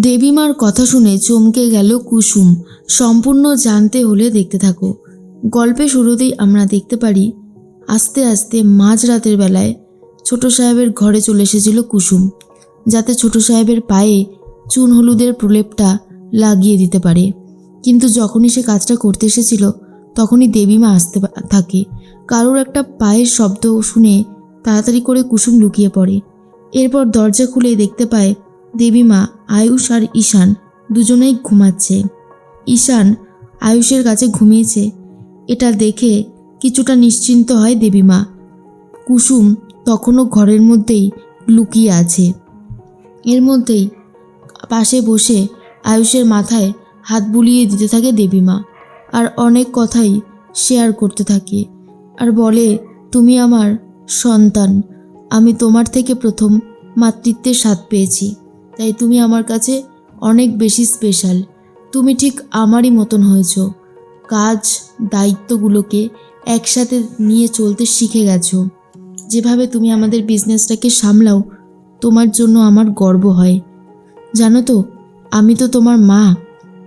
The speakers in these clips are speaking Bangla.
দেবীমার কথা শুনে চমকে গেল কুসুম। সম্পূর্ণ জানতে হলে দেখতে থাকো। গল্পে শুরুতেই আমরা দেখতে পারি, আস্তে আস্তে মাঝরাতের বেলায় ছোট সাহেবের ঘরে চলে এসেছিল কুসুম, যাতে ছোট সাহেবের পায়ে চুন হলুদের প্রলেপটা লাগিয়ে দিতে পারে। কিন্তু যখনই সে কাজটা করতে এসেছিল, তখনই দেবীমা আসতে থাকে। কারোর একটা পায়ের শব্দ শুনে তাড়াতাড়ি করে কুসুম লুকিয়ে পড়ে। এরপর দরজা খুলে দেখতে পায় দেবীমা আয়ুষ আর ঈশান দুজনেই ঘুমাচ্ছে। ঈশান আয়ুষের কাছে ঘুমিয়েছে। এটা দেখে কিছুটা নিশ্চিন্ত হয় দেবীমা কুসুম তখনও ঘরের মধ্যেই লুকিয়ে আছে। এর মধ্যেই পাশে বসে আয়ুষের মাথায় হাত বুলিয়ে দিতে থাকে দেবীমা আর অনেক কথাই শেয়ার করতে থাকে আর বলে, তুমি আমার সন্তান। আমি তোমার থেকে প্রথম মাতৃত্বের স্বাদ পেয়েছি। তাই তুমি আমার কাছে অনেক বেশি স্পেশাল তুমি ঠিক আমারই মতন হয়েছ। কাজ, দায়িত্বগুলোকে একসাথে নিয়ে চলতে শিখে গেছো। যেভাবে তুমি আমাদের বিজনেসটাকে সামলাও, তোমার জন্য আমার গর্ব হয়। জানো তো, আমি তো তোমার মা,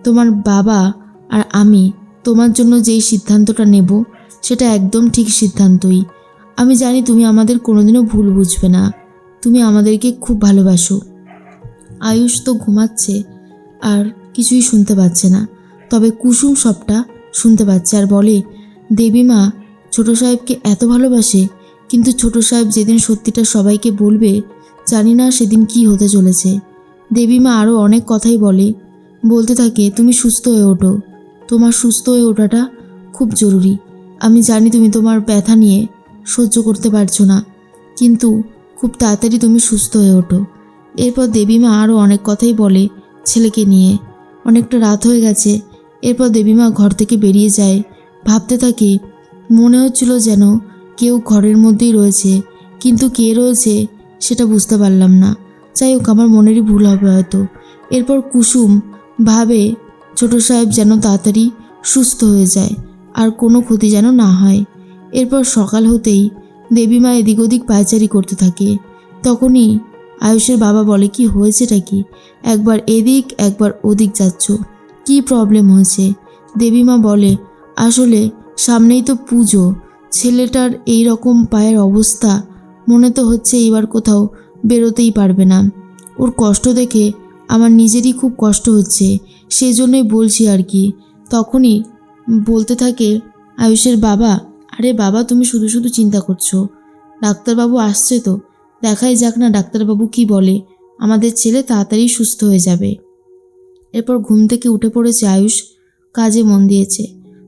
তোমার বাবা আর আমি তোমার জন্য যেই সিদ্ধান্তটা নেব, সেটা একদম ঠিক সিদ্ধান্তই। আমি জানি তুমি আমাদের কোনোদিনও ভুল বুঝবে না। তুমি আমাদেরকে খুব ভালোবাসো। আয়ুষ তো ঘুমাচ্ছে আর কিছুই শুনতে পাচ্ছে না। তবে কুসুম সবটা শুনতে পাচ্ছে আর বলে দেবীমা ছোটো সাহেবকে এত ভালোবাসে, কিন্তু ছোট সাহেব যেদিন সত্যিটা সবাইকে বলবে, জানি না সেদিন কি হতে চলেছে। দেবীমা আরও অনেক কথাই বলে, বলতে থাকে, তুমি সুস্থ হয়ে ওঠো। তোমার সুস্থ হয়ে ওঠাটা খুব জরুরি। আমি জানি তুমি তোমার ব্যথা নিয়ে সহ্য করতে পারছ না, কিন্তু খুব তাড়াতাড়ি তুমি সুস্থ হয়ে ওঠো। এরপর দেবীমা আরও অনেক কথাই বলে ছেলেকে নিয়ে। অনেকটা রাত হয়ে গেছে। এরপর দেবীমা ঘর থেকে বেরিয়ে যায়। ভাবতে থাকে মনে হচ্ছিল যেন কেউ ঘরের মধ্যেই রয়েছে। কিন্তু কে রয়েছে সেটা বুঝতে পারলাম না। যাই হোক, আমার মনেরই ভুল হবে হয়তো। এরপর কুসুম ভাবে, ছোট সাহেব যেন তাড়াতাড়ি সুস্থ হয়ে যায়, আর কোনো ক্ষতি যেন না হয়। এরপর সকাল হতেই দেবীমা এদিক ওদিক পায়চারি করতে থাকে। তখনই আয়ুষের বাবা বলে, কি হয়েছেটা কি? একবার এদিক, একবার ওদিক যাচ্ছ। কি প্রবলেম হয়েছে? দেবীমা বলে, আসলে সামনেই তো পুজো। ছেলেটার এই রকম পায়ের অবস্থা, মনে তো হচ্ছে এবার কোথাও বেরোতেই পারবে না। ওর কষ্ট দেখে আমার নিজেরই খুব কষ্ট হচ্ছে সেই জন্যই বলছি আর কি। তখনই বলতে থাকে আয়ুষের বাবা, আরে বাবা, তুমি শুধু শুধু চিন্তা করছ। ডাক্তারবাবু আসছে তো। দেখাই যাক না ডাক্তারবাবু কি বলে। আমাদের ছেলে তাড়াতাড়ি সুস্থ হয়ে যাবে। এরপর ঘুম থেকে উঠে পড়েছে আয়ুষ, কাজে মন দিয়েছে।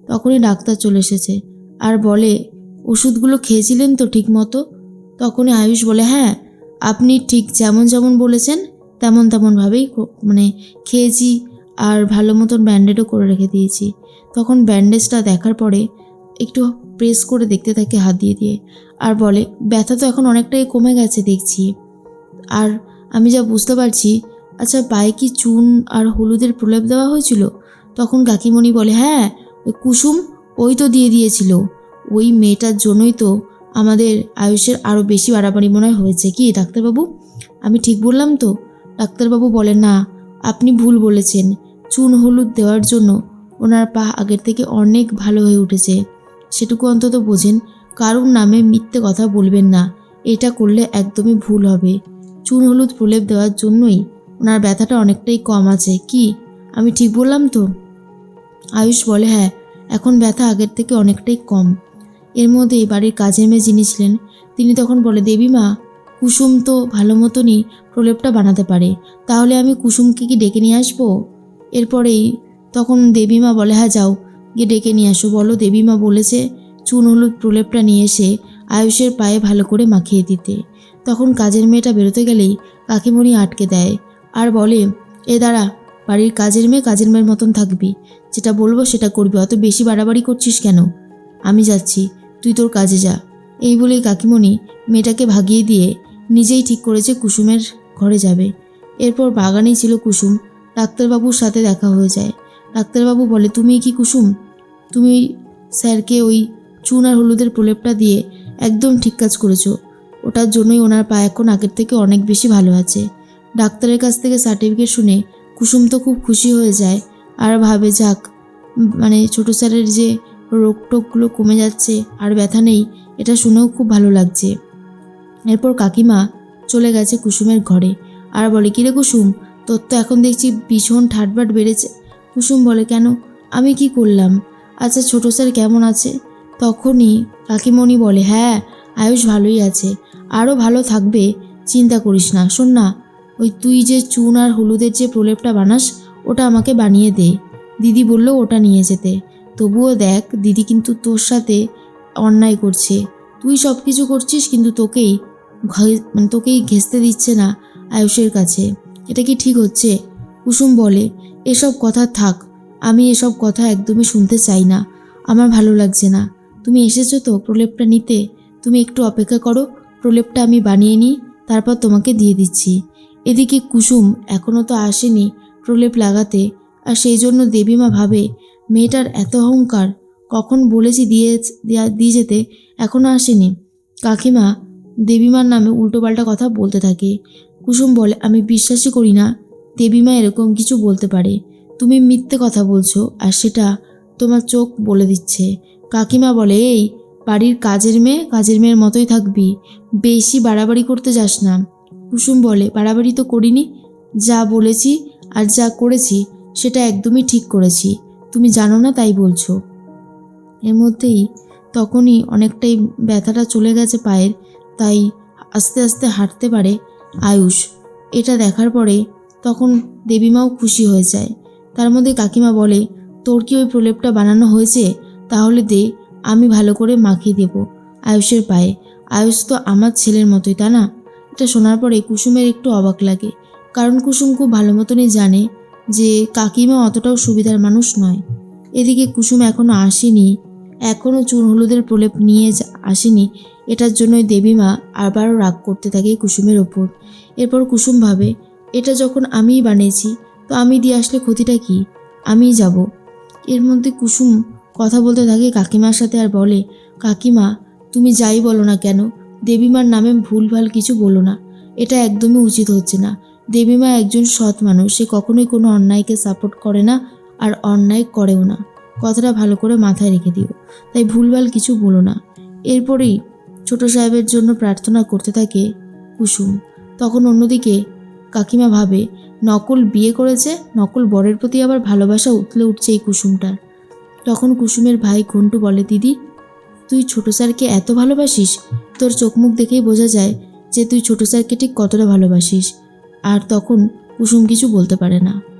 তখনই ডাক্তার চলে এসেছে। আর বলে, ওষুধগুলো খেয়েছিলেন তো ঠিক মতো তখনই আয়ুষ বলে হ্যাঁ আপনি ঠিক যেমন যেমন বলেছেন, তেমন তেমনভাবেই মানে খেয়েছি আর ভালো মতন ব্যান্ডেডও করে রেখে দিয়েছি। তখন ব্যান্ডেজটা দেখার পরে একটু প্রেস করে দেখতে থাকে হাত দিয়ে দিয়ে। আর বলে, ব্যথা তো এখন অনেকটাই কমে গেছে দেখছি। আর আমি যা বুঝতে পারছি আচ্ছা পায়ে কি চুন আর হলুদের প্রলেপ দেওয়া হয়েছিল? তখন কাকিমণি বলে হ্যাঁ ওই কুসুম ওই তো দিয়ে দিয়েছিল। ওই মেয়েটার জন্যই তো আমাদের আয়ুষের আরও বেশি বাড়াবাড়ি মনে হয় হয়েছে। কি, ডাক্তারবাবু? আমি ঠিক বললাম তো? ডাক্তারবাবু বলে, না, আপনি ভুল বলেছেন। চুন হলুদ দেওয়ার জন্য ওনার পা আগের থেকে অনেক ভালো হয়ে উঠেছে। সেটুকু অন্তত বোঝেন, কারুর নামে মিথ্যে কথা বলবেন না, এটা করলে একদমই ভুল হবে। চুন হলুদ প্রলেপ দেওয়ার জন্যই ওনার ব্যথাটা অনেকটাই কম আছে, কি? আমি ঠিক বললাম তো? আয়ুষ বলে হ্যাঁ এখন ব্যথা আগের থেকে অনেকটাই কম। এর মধ্যে বাড়ির কাজের মেয়ে যিনি ছিলেন, তিনি তখন বলে দেবীমা কুসুম তো ভালো মতনই প্রলেপটা বানাতে পারে, তাহলে আমি কুসুমকে কি ডেকে নিয়ে আসব? এরপরেই তখন দেবীমা বলে হ্যাঁ যাও। গিয়ে ডেকে নিয়ে আসো। বলো, দেবীমা বলেছে, চুন হলুদ প্রলেপটা নিয়ে এসে আয়ুষের পায়ে ভালো করে মাখিয়ে দিতে। তখন কাজের মেয়েটা বেরোতে গেলেই কাকিমণি আটকে দেয় আর বলে, এ দাঁড়া, বাড়ির কাজের মেয়ে কাজের মেয়ের মতন থাকবি। যেটা বলব সেটা করবি, অত বেশি বাড়াবাড়ি করছিস কেন? আমি যাচ্ছি, তুই তোর কাজে যা। এই বলেই কাকিমণি মেয়েটাকে ভাগিয়ে দিয়ে নিজেই ঠিক করেছে কুসুমের ঘরে যাবে। এরপর বাগানেই ছিল কুসুম, ডাক্তারবাবুর সাথে দেখা হয়ে যায়। ডাক্তারবাবু বলে, তুমি কি কুসুম? তুমি স্যারকে ওই চুন আর হলুদের প্রলেপটা দিয়ে একদম ঠিক কাজ করেছ। ওটার জন্যই ওনার পা এখন আগের থেকে অনেক বেশি ভালো আছে। ডাক্তারের কাছ থেকে সার্টিফিকেট শুনে কুসুম তো খুব খুশি হয়ে যায় আর ভাবে, যাক মানে ছোটো স্যারের যে রোগ টোকগুলো কমে যাচ্ছে আর ব্যথা নেই, এটা শুনেও খুব ভালো লাগছে। এরপর কাকিমা চলে গেছে কুসুমের ঘরে আর বলে কিরে কুসুম, তোর তো এখন দেখছি ভীষণ ঠাটবাট বেড়েছে। কুসুম বলে, কেন? আমি কি করলাম? আচ্ছা ছোটো স্যার কেমন আছে? তখনই কাকিমণি বলে হ্যাঁ আয়ুষ ভালোই আছে। আরও ভালো থাকবে, চিন্তা করিস না। শোন না, ওই তুই যে চুন আর হলুদের যে প্রলেপটা বানাস, ওটা আমাকে বানিয়ে দে। দিদি বলল, ওটা নিয়ে যেতে। তবুও দেখ, দিদি কিন্তু তোর সাথে অন্যায় করছে। তুই সব কিছু করছিস, কিন্তু তোকেই মানে তোকেই ঘেঁচতে দিচ্ছে না আয়ুষের কাছে। এটা কি ঠিক হচ্ছে? কুসুম বলে এসব কথা থাক, আমি এসব কথা একদমই শুনতে চাই না। আমার ভালো লাগছে না। তুমি এসেছ তো প্রলেপটা নিতে। তুমি একটু অপেক্ষা করো, প্রলেপটা আমি বানিয়ে নিই, তারপর তোমাকে দিয়ে দিচ্ছি। এদিকে কুসুম এখনও তো আসেনি প্রলেপ লাগাতে, আর সেই জন্য দেবীমা ভাবে, মেয়েটার এত অহংকার, কখন বলেছি দিয়ে দেয়া- যেতে? এখনও আসেনি। কাকিমা দেবীমার নামে উল্টোপাল্টা কথা বলতে থাকে। কুসুম বলে, আমি বিশ্বাসই করি না। দেবীমা এরকম কিছু বলতে পারে। তুমি মিথ্যে কথা বলছো আর সেটা তোমার চোখ বলে দিচ্ছে। কাকিমা বলে, এই, বাড়ির কাজের মেয়ে কাজের মেয়ের মতোই থাকবি। বেশি বাড়াবাড়ি করতে যাস না। কুসুম বলে, বাড়াবাড়ি তো করিনি। যা বলেছি আর যা করেছি, সেটা একদমই ঠিক করেছি। তুমি জানো না তাই বলছো। এর মধ্যেই তখনই অনেকটাই ব্যথাটা চলে গেছে পায়ের, তাই আস্তে আস্তে হাঁটতে পারে আয়ুষ। এটা দেখার পরে তখন দেবীমাও খুশি হয়ে যায়। তার মধ্যে কাকিমা বলে, তোর কি ওই প্রলেপটা বানানো হয়েছে? তাহলে দে, আমি ভালো করে মাখিয়ে দেব। আয়ুষের পায়ে, আয়ুষ তো আমার ছেলের মতোই তা না? এটা শোনার পরে কুসুমের একটু অবাক লাগে, কারণ কুসুম খুব ভালো মতনই জানে যে কাকিমা অতটাও সুবিধার মানুষ নয়। এদিকে কুসুম এখনও আসেনি এখনও চুন হলুদের প্রলেপ নিয়ে আসেনি। এটার জন্যই দেবীমা আবারও রাগ করতে থাকে কুসুমের ওপর। এরপর কুসুম ভাবে এটা যখন আমিই বানিয়েছি, তো আমি দিয়ে আসলে ক্ষতিটা কি? আমিই যাব। এর মধ্যে কুসুম কথা বলতে থাকে কাকিমার সাথে আর বলে, কাকিমা, তুমি যাই বলো না কেন? দেবীমার নামে ভুলভাল কিছু বলো না। এটা একদমই উচিত হচ্ছে না। দেবীমা একজন সৎ মানুষ, সে কখনোই কোনো অন্যায়কে সাপোর্ট করে না আর অন্যায় করেও না। কথাটা ভালো করে মাথায় রেখে দিও। তাই ভুলভাল কিছু বলো না। এরপরেই ছোট সাহেবের জন্য প্রার্থনা করতে থাকে কুসুম। তখন অন্যদিকে কাকিমা ভাবে, নকল বিয়ে করেছে, নকল বরের প্রতি আবার ভালোবাসা উতলে উঠছে এই কুসুমটার। তখন কুসুমের ভাই ঘন্টু বলে, দিদি, তুই ছোট স্যারকে এত ভালোবাসিস? তোর চোখ মুখ দেখেই বোঝা যায় যে তুই ছোট স্যারকে ঠিক কতটা ভালোবাসিস। আর তখন কুসুম কিছু বলতে পারে না।